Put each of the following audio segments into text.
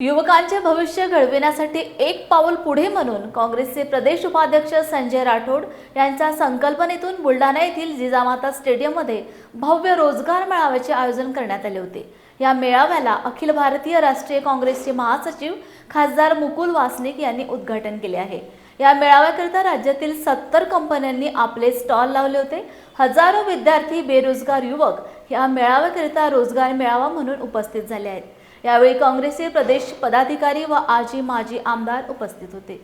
युवकांचे भविष्य घडविण्यासाठी एक पाऊल पुढे म्हणून काँग्रेसचे प्रदेश उपाध्यक्ष संजय राठोड यांच्या संकल्पनेतून बुलढाणा येथील जिजामाता स्टेडियममध्ये भव्य रोजगार मेळाव्याचे आयोजन करण्यात आले होते. या मेळाव्याला अखिल भारतीय राष्ट्रीय काँग्रेसचे महासचिव खासदार मुकुल वासनिक यांनी उद्घाटन केले आहे. या मेळाव्याकरिता राज्यातील सत्तर कंपन्यांनी आपले स्टॉल लावले होते. हजारो विद्यार्थी बेरोजगार युवक या मेळाव्याकरिता रोजगार मेळावा म्हणून उपस्थित झाले आहेत. यावेळी काँग्रेसचे प्रदेश पदाधिकारी व आजी माजी आमदार उपस्थित होते.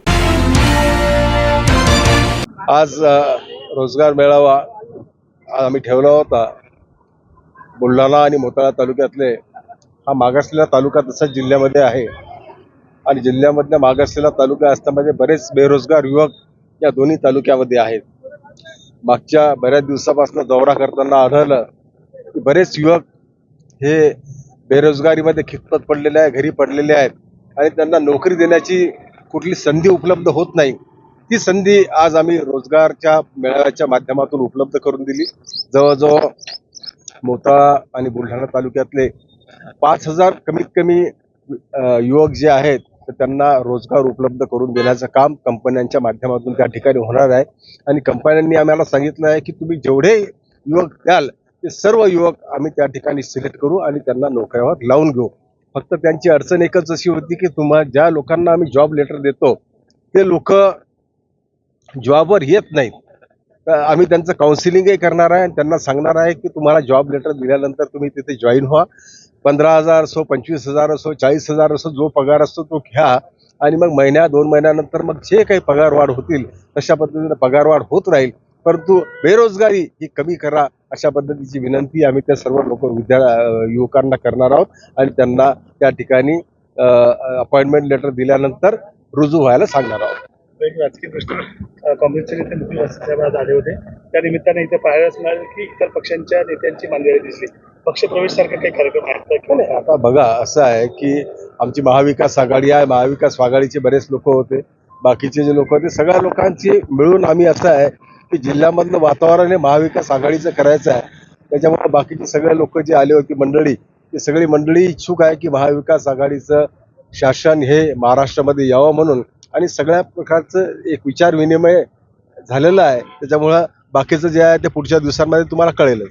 आज रोजगार मेळावा आम्ही ठेवला होता. बुलढाणा आणि मोताळा तालुक्यातले हा मागासलेला तालुका तसाच जिल्ह्यामध्ये आहे. आणि जिल्ह्यामधल्या मागासलेला तालुका असल्यामध्ये बरेच बेरोजगार युवक या दोन्ही तालुक्यामध्ये आहेत. मागच्या बऱ्याच दिवसापासून दौरा करताना आढळलं की बरेच युवक हे बेरोजगारीमध्ये खितपत पडलेले आहे घरी पडलेले आहेत आणि त्यांना नोकरी देण्याची कुठली संधी उपलब्ध होत नाही. ती संधी आज आम्ही रोजगारच्या मेळाव्याच्या माध्यमातून उपलब्ध करून दिली. जवळजवळ मोताळा आणि बुलढाणा तालुक्यातले पाच हजार कमीत कमी युवक जे आहेत तर त्यांना रोजगार उपलब्ध करून देण्याचं काम कंपन्यांच्या माध्यमातून त्या ठिकाणी होणार आहे. आणि कंपन्यांनी आम्हाला सांगितलं आहे की तुम्ही जेवढे युवक द्याल ते सर्व युवक आम्ही त्या ठिकाणी सिलेक्ट करू आणि त्यांना नोकऱ्यावर लावून घेऊ. फक्त त्यांची अडचण एकच अशी होती की तुम्हा ज्या लोकांना आम्ही जॉब लेटर देतो ते लोक जॉबवर येत नाहीत. तर आम्ही त्यांचं काउन्सिलिंगही करणार आहे आणि त्यांना सांगणार आहे की तुम्हाला जॉब लेटर दिल्यानंतर तुम्ही तिथे जॉईन व्हा. पंधरा हजार असो पंचवीस हजार असो चाळीस हजार असो जो पगार असतो तो घ्या. आणि मग महिन्या दोन महिन्यानंतर मग जे काही पगारवाढ होतील तशा पद्धतीने पगारवाढ होत राहील. परंतु बेरोजगारी ही कमी करा. अशा पद्धतीची विनंती आम्ही त्या सर्व लोक विद्या युवकांना करणार आहोत आणि त्यांना त्या ठिकाणी अपॉइंटमेंट लेटर दिल्यानंतर रुजू व्हायला सांगणार आहोत. एक राजकीय अ, काँग्रेसचे नेते मुकुल वासनिक आज आले होते. त्या निमित्ताने इथे पाहायलाच मिळाले की इतर पक्षांच्या नेत्यांची मांदियाळी दिसली. पक्षप्रवेश सारखे काही कार्यक्रम आहेत का? नाही, आता बघा असं आहे की आमची महाविकास आघाडी आहे महाविकास आघाडीचे बरेच लोक होते. बाकीचे जे लोक होते सगळ्या लोकांची मिळून आम्ही असं आहे की जिल्ह्यामधलं वातावरण हे महाविकास आघाडीचं करायचं आहे. त्याच्यामुळे बाकीचे सगळे लोक जे आले होते मंडळी ती सगळी मंडळी इच्छुक आहे की महाविकास आघाडीचं शासन हे महाराष्ट्रामध्ये यावं म्हणून. आणि सगळ्या प्रकारचं एक विचार विनिमय झालेलं आहे. त्याच्यामुळं बाकीचं जे आहे ते पुढच्या दिवसांमध्ये तुम्हाला कळेलच.